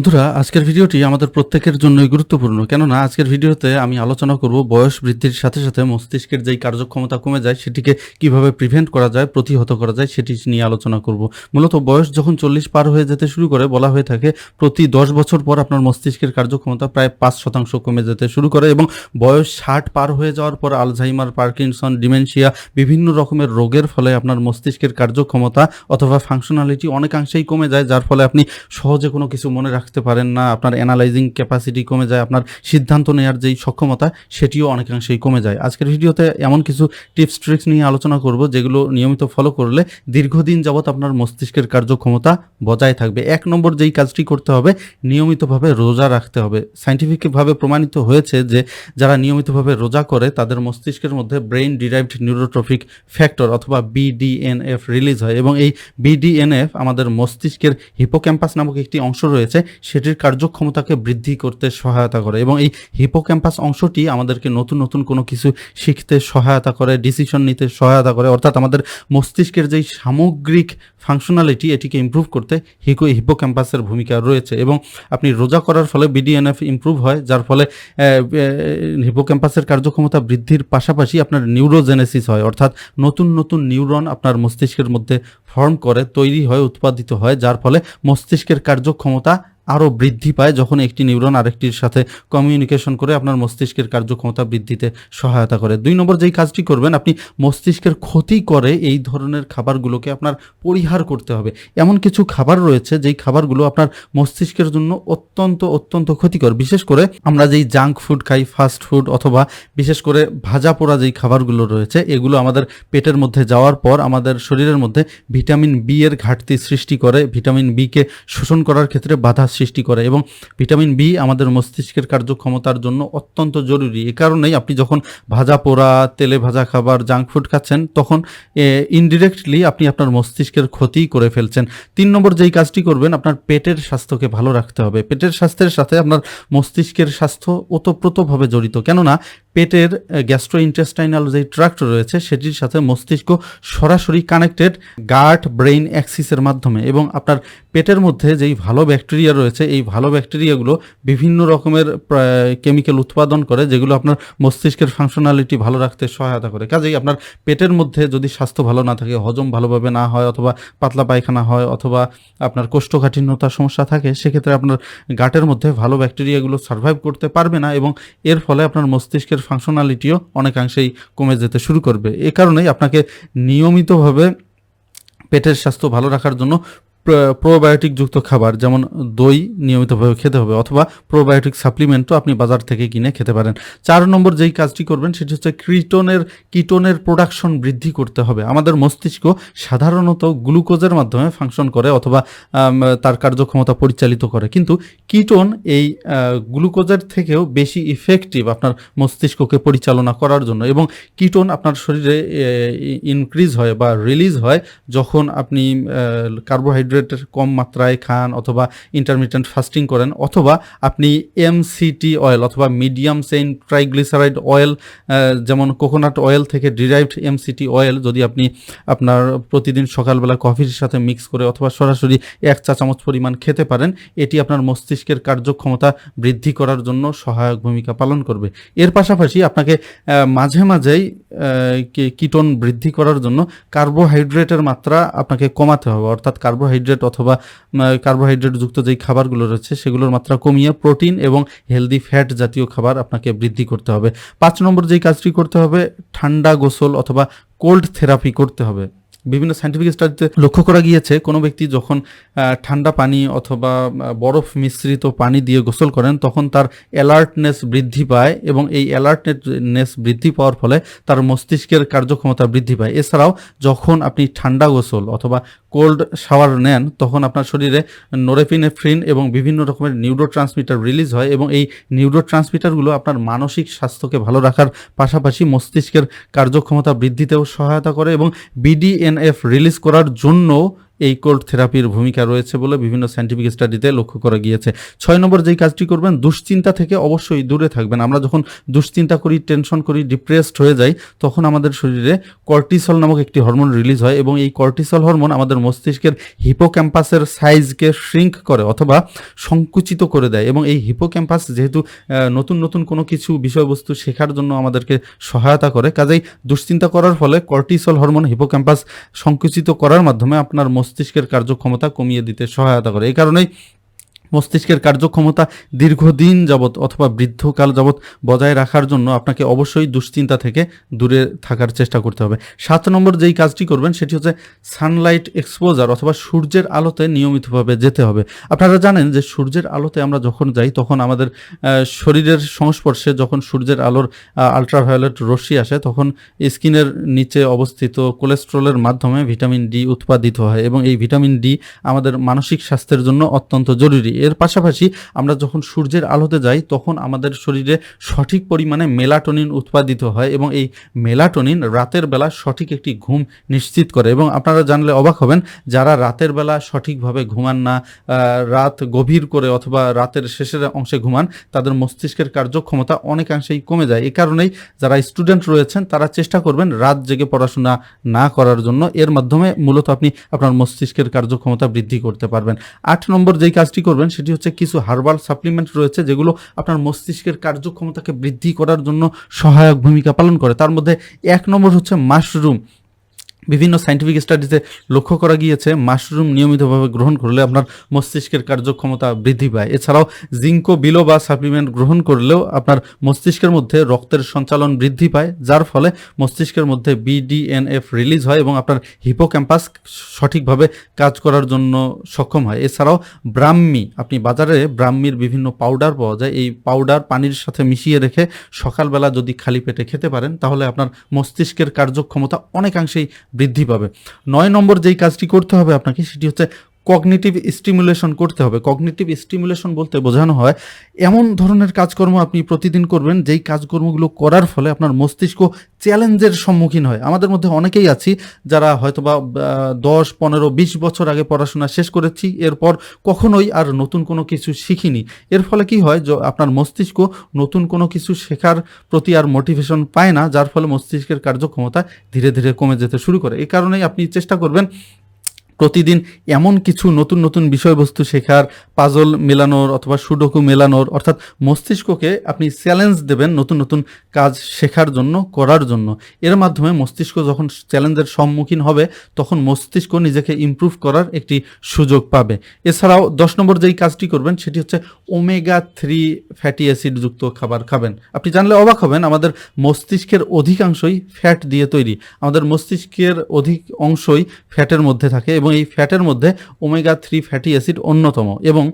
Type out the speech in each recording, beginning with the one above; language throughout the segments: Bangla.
বন্ধুরা, আজকের ভিডিওটি আমাদের প্রত্যেকের জন্যই গুরুত্বপূর্ণ। কেননা, আজকের ভিডিওতে আমি আলোচনা করব বয়স বৃদ্ধির সাথে সাথে মস্তিষ্কের যেই কার্যক্ষমতা কমে যায়, সেটিকে কীভাবে প্রিভেন্ট করা যায়, প্রতিহত করা যায়, সেটি নিয়ে আলোচনা করব। মূলত বয়স যখন চল্লিশ পার হয়ে যেতে শুরু করে, বলা হয়ে থাকে প্রতি দশ বছর পর আপনার মস্তিষ্কের কার্যক্ষমতা প্রায় পাঁচ শতাংশ কমে যেতে শুরু করে এবং বয়স ষাট পার হয়ে যাওয়ার পর আলঝাইমার পার্কিনসন, ডিমেনশিয়া, বিভিন্ন রকমের রোগের ফলে আপনার মস্তিষ্কের কার্যক্ষমতা অথবা ফাংশনালিটি অনেকাংশেই কমে যায়, যার ফলে আপনি সহজে কোনো কিছু মনে রাখতে পারেন না, আপনার অ্যানালাইজিং ক্যাপাসিটি কমে যায়, আপনার সিদ্ধান্ত নেওয়ার যেই সক্ষমতা, সেটিও অনেকাংশেই কমে যায়। আজকের ভিডিওতে এমন কিছু টিপস ট্রিক্স নিয়ে আলোচনা করব, যেগুলো নিয়মিত ফলো করলে দীর্ঘদিন যাবত আপনার মস্তিষ্কের কার্যক্ষমতা বজায় থাকবে। এক নম্বর যেই কাজটি করতে হবে, নিয়মিতভাবে রোজা রাখতে হবে। সাইন্টিফিকভাবে প্রমাণিত হয়েছে যে, যারা নিয়মিতভাবে রোজা করে, তাদের মস্তিষ্কের মধ্যে ব্রেইন ডিরাইভড নিউরোট্রফিক ফ্যাক্টর অথবা বিডিএনএফ রিলিজ হয় এবং এই বিডিএনএফ আমাদের মস্তিষ্কের হিপোক্যাম্পাস নামক একটি অংশ রয়েছে সেটির কার্যক্ষমতাকে বৃদ্ধি করতে সহায়তা করে এবং এই হিপোক্যাম্পাস অংশটি আমাদেরকে নতুন নতুন কোনো কিছু শিখতে সহায়তা করে ডিসিশন নিতে সহায়তা করে। অর্থাৎ আমাদের মস্তিষ্কের যেই সামগ্রিক ফাংশনালিটি এটিকে ইমপ্রুভ করতে হিকো, হিপোক্যাম্পাসের ভূমিকা রয়েছে এবং আপনি রোজা করার ফলে বিডিএনএফ ইম্প্রুভ হয়, যার ফলে হিপোক্যাম্পাসের কার্যক্ষমতা বৃদ্ধির পাশাপাশি আপনার নিউরোজেনেসিস হয়। অর্থাৎ নতুন নতুন নিউরন আপনার মস্তিষ্কের মধ্যে ফর্ম করে, তৈরি হয়, উৎপাদিত হয়, যার ফলে মস্তিষ্কের কার্যক্ষমতা আরও বৃদ্ধি পায় যখন একটি নিউরন আরেকটির সাথে কমিউনিকেশন করে আপনার মস্তিষ্কের কার্যক্ষমতা বৃদ্ধিতে সহায়তা করে। দুই নম্বর যেই কাজটি করবেন, আপনি মস্তিষ্কের ক্ষতি করে এই ধরনের খাবারগুলোকে আপনার পরিহার করতে হবে। এমন কিছু খাবার রয়েছে যেই খাবারগুলো আপনার মস্তিষ্কের জন্য অত্যন্ত অত্যন্ত ক্ষতিকর। বিশেষ করে আমরা যেই জাঙ্ক ফুড খাই ফাস্ট ফুড অথবা বিশেষ করে ভাজা পোড়া যেই খাবারগুলো রয়েছে, এগুলো আমাদের পেটের মধ্যে যাওয়ার পর আমাদের শরীরের মধ্যে ভিটামিন বি এর ঘাটতি সৃষ্টি করে। ভিটামিন বিকে শোষণ করার ক্ষেত্রে বাধা সৃষ্টি করে এবং ভিটামিন বি আমাদের মস্তিষ্কের কার্যক্ষমতার জন্য অত্যন্ত জরুরি। এ কারণেই আপনি যখন ভাজা পোড়া, তেলে ভাজা খাবার জাঙ্ক ফুড খাচ্ছেন, তখন ইনডিরেক্টলি আপনি আপনার মস্তিষ্কের ক্ষতি করে ফেলছেন। তিন নম্বর যেই কাজটি করবেন, আপনার পেটের স্বাস্থ্যকে ভালো রাখতে হবে। পেটের স্বাস্থ্যের সাথে আপনার মস্তিষ্কের স্বাস্থ্য ওতপ্রোতভাবে জড়িত। কেননা, পেটের গ্যাস্ট্রো ইন্টেস্টাইনাল যে ট্রাক্ট রয়েছে, সেটির সাথে মস্তিষ্ক সরাসরি কানেক্টেড গার্ড ব্রেইন অ্যাক্সিসের মাধ্যমে এবং আপনার পেটের মধ্যে যেই ভালো ব্যাকটেরিয়া রয়েছে এই ভালো ব্যাকটেরিয়াগুলো বিভিন্ন রকমের কেমিক্যাল উৎপাদন করে, যেগুলো আপনার মস্তিষ্কের ফাংশনালিটি ভালো রাখতে সহায়তা করে। কাজেই আপনার পেটের মধ্যে যদি স্বাস্থ্য ভালো না থাকে, হজম ভালোভাবে না হয়, অথবা পাতলা পায়খানা হয়, অথবা আপনার কোষ্ঠকাঠিন্যতার সমস্যা থাকে, সেক্ষেত্রে আপনার গাটের মধ্যে ভালো ব্যাকটেরিয়াগুলো সার্ভাইভ করতে পারবে না এবং এর ফলে আপনার মস্তিষ্কের ফাংশনালিটিও অনেকাংশেই কমে যেতে শুরু করবে। এ কারণেই আপনাকে নিয়মিতভাবে পেটের স্বাস্থ্য ভালো রাখার জন্য প্রোবায়োটিক যুক্ত খাবার, যেমন দই নিয়মিতভাবে খেতে হবে অথবা প্রোবায়োটিক সাপ্লিমেন্টও আপনি বাজার থেকে কিনে খেতে পারেন। চার নম্বর যেই কাজটি করবেন, সেটি হচ্ছে ক্রিটনের কিটোনের প্রোডাকশন বৃদ্ধি করতে হবে। আমাদের মস্তিষ্ক সাধারণত গ্লুকোজের মাধ্যমে ফাংশন করে অথবা তার কার্যক্ষমতা পরিচালিত করে। কিন্তু কিটোন এই গ্লুকোজের থেকেও বেশি ইফেক্টিভ আপনার মস্তিষ্ককে পরিচালনা করার জন্য এবং কিটোন আপনার শরীরে ইনক্রিজ হয় বা রিলিজ হয় যখন আপনি কার্বোহাইড্রেট কার্বোহাইড্রেটের কম মাত্রায় খান অথবা ইন্টারমিডিয়েন্ট ফাস্টিং করেন অথবা আপনি এমসিটি অয়েল অথবা মিডিয়াম সেইন ট্রাইগ্লিসারাইড অয়েল যেমন কোকোনাট অয়েল থেকে ডিরাইভড এমসিটি অয়েল যদি আপনি আপনার প্রতিদিন সকালবেলা কফির সাথে মিক্স করে অথবা সরাসরি এক চা চামচ পরিমাণ খেতে পারেন, এটি আপনার মস্তিষ্কের কার্যক্ষমতা বৃদ্ধি করার জন্য সহায়ক ভূমিকা পালন করবে। এর পাশাপাশি আপনাকে মাঝে মাঝেই কীটন বৃদ্ধি করার জন্য কার্বোহাইড্রেটের মাত্রা আপনাকে কমাতে হবে, অর্থাৎ কার্বোহাইড্রেট কার্বোহাইড্রেট অথবা কার্বোহাইড্রেট যুক্ত যেই খাবারগুলো রয়েছে, সেগুলোর মাত্রা কমিয়ে প্রোটিন এবং হেলদি ফ্যাট জাতীয় খাবার আপনাকে বৃদ্ধি করতে হবে। পাঁচ নম্বর যেই কাজটি করতে হবে, ঠান্ডা গোসল অথবা কোল্ড থেরাপি করতে হবে। বিভিন্ন সাইন্টিফিক স্টাডিতে লক্ষ্য করা গিয়েছে, কোনো ব্যক্তি যখন ঠান্ডা পানি অথবা বরফ মিশ্রিত পানি দিয়ে গোসল করেন, তখন তার অ্যালার্টনেস বৃদ্ধি পায় এবং এই অ্যালার্টনেস বৃদ্ধি পাওয়ার ফলে তার মস্তিষ্কের কার্যক্ষমতা বৃদ্ধি পায়। এছাড়াও, যখন আপনি ঠান্ডা গোসল অথবা কোল্ড শাওয়ার নেন, তখন আপনার শরীরে নোরেপিনেফ্রিন এবং বিভিন্ন রকমের নিউরো ট্রান্সমিটার রিলিজ হয় এবং এই নিউরো ট্রান্সমিটারগুলো আপনার মানসিক স্বাস্থ্যকে ভালো রাখার পাশাপাশি মস্তিষ্কের কার্যক্ষমতা বৃদ্ধিতেও সহায়তা করে এবং বিডিএনএফ রিলিজ করার জন্য এই কোল্ড থেরাপির ভূমিকা রয়েছে বলে বিভিন্ন সাইন্টিফিক স্টাডিতে লক্ষ্য করা গিয়েছে। ছয় নম্বর যেই কাজটি করবেন, দুশ্চিন্তা থেকে অবশ্যই দূরে থাকবেন। আমরা যখন দুশ্চিন্তা করি টেনশন করি ডিপ্রেসড হয়ে যাই, তখন আমাদের শরীরে কর্টিসল নামক একটি হরমোন রিলিজ হয় এবং এই কর্টিসল হরমোন আমাদের মস্তিষ্কের হিপোক্যাম্পাসের সাইজকে শ্রিঙ্ক করে অথবা সংকুচিত করে দেয় এবং এই হিপোক্যাম্পাস যেহেতু নতুন নতুন কোনো কিছু বিষয়বস্তু শেখার জন্য আমাদেরকে সহায়তা করে, কাজেই দুশ্চিন্তা করার ফলে কর্টিসল হরমোন হিপোক্যাম্পাস সংকুচিত করার মাধ্যমে আপনার মস্তিষ্কের কার্যক্ষমতা কমিয়ে দিতে সহায়তা করে। এই কারণেই মস্তিষ্কের কার্যক্ষমতা দীর্ঘদিন যাবৎ অথবা বৃদ্ধকাল যাবৎ বজায় রাখার জন্য আপনাকে অবশ্যই দুশ্চিন্তা থেকে দূরে থাকার চেষ্টা করতে হবে। সাত নম্বর যেই কাজটি করবেন সেটি হচ্ছে সানলাইট এক্সপোজার অথবা সূর্যের আলোতে নিয়মিতভাবে যেতে হবে। আপনারা জানেন যে সূর্যের আলোতে আমরা যখন যাই তখন আমাদের শরীরের সংস্পর্শে যখন সূর্যের আলোর আলট্রাভায়োলেট রশ্মি আসে তখন স্কিনের নিচে অবস্থিত কোলেস্ট্রলের মাধ্যমে ভিটামিন ডি উৎপাদিত হয় এবং এই ভিটামিন ডি আমাদের মানসিক স্বাস্থ্যের জন্য অত্যন্ত জরুরি। এর পাশাপাশি আমরা যখন সূর্যের আলোতে যাই, তখন আমাদের শরীরে সঠিক পরিমাণে মেলাটোনিন উৎপাদিত হয় এবং এই মেলাটোনিন রাতের বেলা সঠিক একটি ঘুম নিশ্চিত করে। এবং আপনারা জানলে অবাক হবেন, যারা রাতের বেলা সঠিকভাবে ঘুমান না রাত গভীর করে অথবা রাতের শেষের অংশে ঘুমান, তাদের মস্তিষ্কের কার্যক্ষমতা অনেকাংশেই কমে যায়। এই কারণেই যারা স্টুডেন্ট রয়েছেন, তারা চেষ্টা করবেন রাত জেগে পড়াশোনা না করার জন্য। এর মাধ্যমে মূলত আপনি আপনার মস্তিষ্কের কার্যক্ষমতা বৃদ্ধি করতে পারবেন। আট নম্বর যেই কাজটি করবেন সেটি হচ্ছে কিছু হার্বাল সাপ্লিমেন্ট রয়েছে যেগুলো আপনার মস্তিষ্কের কার্যক্ষমতাকে বৃদ্ধি করার জন্য সহায়ক ভূমিকা পালন করে। তার মধ্যে এক নম্বর হচ্ছে মাশরুম বিভিন্ন সাইন্টিফিক স্টাডিতে লক্ষ্য করা গিয়েছে মাশরুম নিয়মিতভাবে গ্রহণ করলে আপনার মস্তিষ্কের কার্যক্ষমতা বৃদ্ধি পায়। এছাড়াও জিঙ্কো বিলো বা সাপ্লিমেন্ট গ্রহণ করলেও আপনার মস্তিষ্কের মধ্যে রক্তের সঞ্চালন বৃদ্ধি পায়, যার ফলে মস্তিষ্কের মধ্যে বিডিএনএফ রিলিজ হয় এবং আপনার হিপো ক্যাম্পাস সঠিকভাবে কাজ করার জন্য সক্ষম হয়। এছাড়াও ব্রাহ্মী, আপনি বাজারে ব্রাহ্মীর বিভিন্ন পাউডার পাওয়া যায়। এই পাউডার পানির সাথে মিশিয়ে রেখে সকালবেলা যদি খালি পেটে খেতে পারেন, তাহলে আপনার মস্তিষ্কের কার্যক্ষমতা অনেকাংশেই বৃদ্ধি পাবে। নয় নম্বর যেই কাজটি করতে হবে আপনাকে সেটি হচ্ছে কগনিটিভ স্টিমুলেশন করতে হবে। কগনিটিভ স্টিমুলেশন বলতে বোঝানো হয়, এমন ধরনের কাজকর্ম আপনি প্রতিদিন করবেন, যেই কাজকর্মগুলো করার ফলে আপনার মস্তিষ্ক চ্যালেঞ্জের সম্মুখীন হয়। আমাদের মধ্যে অনেকেই আছি যারা হয়তোবা দশ, পনেরো, বিশ বছর আগে পড়াশোনা শেষ করেছি, এরপর কখনোই আর নতুন কোনো কিছু শিখিনি। এর ফলে কি হয় আপনার মস্তিষ্ক নতুন কোনো কিছু শেখার প্রতি আর মোটিভেশন পায় না, যার ফলে মস্তিষ্কের কার্যক্ষমতা ধীরে ধীরে কমে যেতে শুরু করে। এই কারণেই আপনি চেষ্টা করবেন প্রতিদিন এমন কিছু নতুন নতুন বিষয়বস্তু শেখার পাজল মেলানোর অথবা সুডোকু মেলানোর, অর্থাৎ মস্তিষ্ককে আপনি চ্যালেঞ্জ দেবেন নতুন নতুন কাজ শেখার জন্য, করার জন্য। এর মাধ্যমে মস্তিষ্ক যখন চ্যালেঞ্জের সম্মুখীন হবে, তখন মস্তিষ্ক নিজেকে ইমপ্রুভ করার একটি সুযোগ পাবে। এছাড়াও দশ নম্বর যেই কাজটি করবেন, সেটি হচ্ছে ওমেগা থ্রি ফ্যাটি অ্যাসিডযুক্ত খাবার খাবেন। আপনি জানলে অবাক হবেন, আমাদের মস্তিষ্কের অধিকাংশই ফ্যাট দিয়ে তৈরি। আমাদের মস্তিষ্কের অধিক অংশই ফ্যাটের মধ্যে থাকে এবং এই ফ্যাটের মধ্যে ওমেগা থ্রি ফ্যাটি অ্যাসিড অন্যতম এবং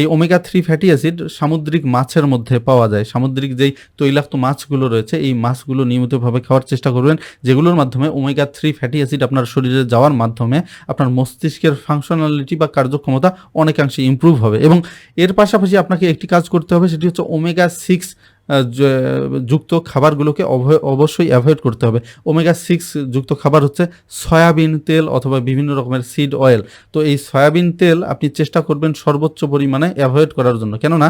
এই ওমেগা থ্রি ফ্যাটি অ্যাসিড সামুদ্রিক মাছের মধ্যে পাওয়া যায়। সামুদ্রিক যেই তৈলাক্ত মাছগুলো রয়েছে, এই মাছগুলো নিয়মিতভাবে খাওয়ার চেষ্টা করবেন, যেগুলোর মাধ্যমে ওমেগা থ্রি ফ্যাটি অ্যাসিড আপনার শরীরে যাওয়ার মাধ্যমে আপনার মস্তিষ্কের ফাংশনালিটি বা কার্যক্ষমতা অনেকাংশে ইমপ্রুভ হবে এবং এর পাশাপাশি আপনাকে একটি কাজ করতে হবে, সেটি হচ্ছে ওমেগা সিক্স যুক্ত খাবারগুলোকে অবশ্যই অ্যাভয়েড করতে হবে। ওমেগা সিক্স যুক্ত খাবার হচ্ছে সয়াবিন তেল অথবা বিভিন্ন রকমের সিড অয়েল তো এই সয়াবিন তেল আপনি চেষ্টা করবেন সর্বোচ্চ পরিমাণে অ্যাভয়েড করার জন্য। কেননা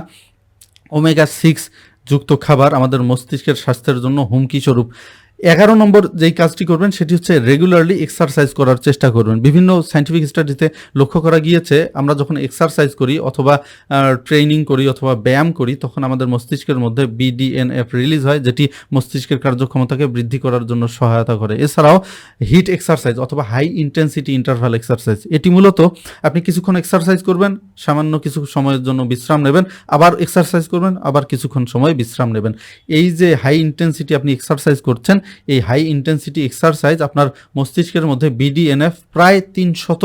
ওমেগা সিক্স যুক্ত খাবার আমাদের মস্তিষ্কের স্বাস্থ্যের জন্য হুমকি স্বরূপ। এগারো নম্বর যেই কাজটি করবেন, সেটি হচ্ছে রেগুলারলি এক্সারসাইজ করার চেষ্টা করবেন। বিভিন্ন সাইন্টিফিক স্টাডিতে লক্ষ্য করা গিয়েছে, আমরা যখন এক্সারসাইজ করি অথবা ট্রেনিং করি অথবা ব্যায়াম করি, তখন আমাদের মস্তিষ্কের মধ্যে বিডিএনএফ রিলিজ হয়, যেটি মস্তিষ্কের কার্যক্ষমতাকে বৃদ্ধি করার জন্য সহায়তা করে। এছাড়াও হিট এক্সারসাইজ অথবা হাই ইন্টেন্সিটি ইন্টারভাল এক্সারসাইজ এটি মূলত আপনি কিছুক্ষণ এক্সারসাইজ করবেন, সামান্য কিছু সময়ের জন্য বিশ্রাম নেবেন, আবার এক্সারসাইজ করবেন, আবার কিছুক্ষণ সময় বিশ্রাম নেবেন। এই যে হাই ইন্টেন্সিটি আপনি এক্সারসাইজ করছেন এই হাই ইন্টেন্সিটি এক্সারসাইজ আপনার মস্তিষ্কের মধ্যে বিডিএনএফ প্রায় তিনশত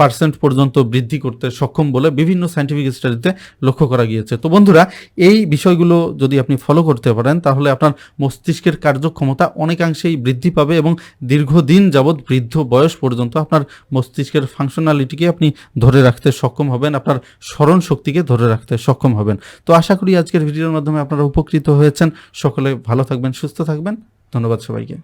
পার্সেন্ট পর্যন্ত বৃদ্ধি করতে সক্ষম বলে বিভিন্ন সাইন্টিফিক স্টাডিতে লক্ষ্য করা গিয়েছে। তো বন্ধুরা, এই বিষয়গুলো যদি আপনি ফলো করতে পারেন, তাহলে আপনার মস্তিষ্কের কার্যক্ষমতা অনেকাংশেই বৃদ্ধি পাবে এবং দীর্ঘদিন যাবৎ বৃদ্ধ বয়স পর্যন্ত আপনার মস্তিষ্কের ফাংশনালিটিকে আপনি ধরে রাখতে সক্ষম হবেন, আপনার স্মরণ শক্তিকে ধরে রাখতে সক্ষম হবেন। তো আশা করি আজকের ভিডিওর মাধ্যমে আপনারা উপকৃত হয়েছেন। সকলে ভালো থাকবেন, সুস্থ থাকবেন। ধন্যবাদ সবাইকে।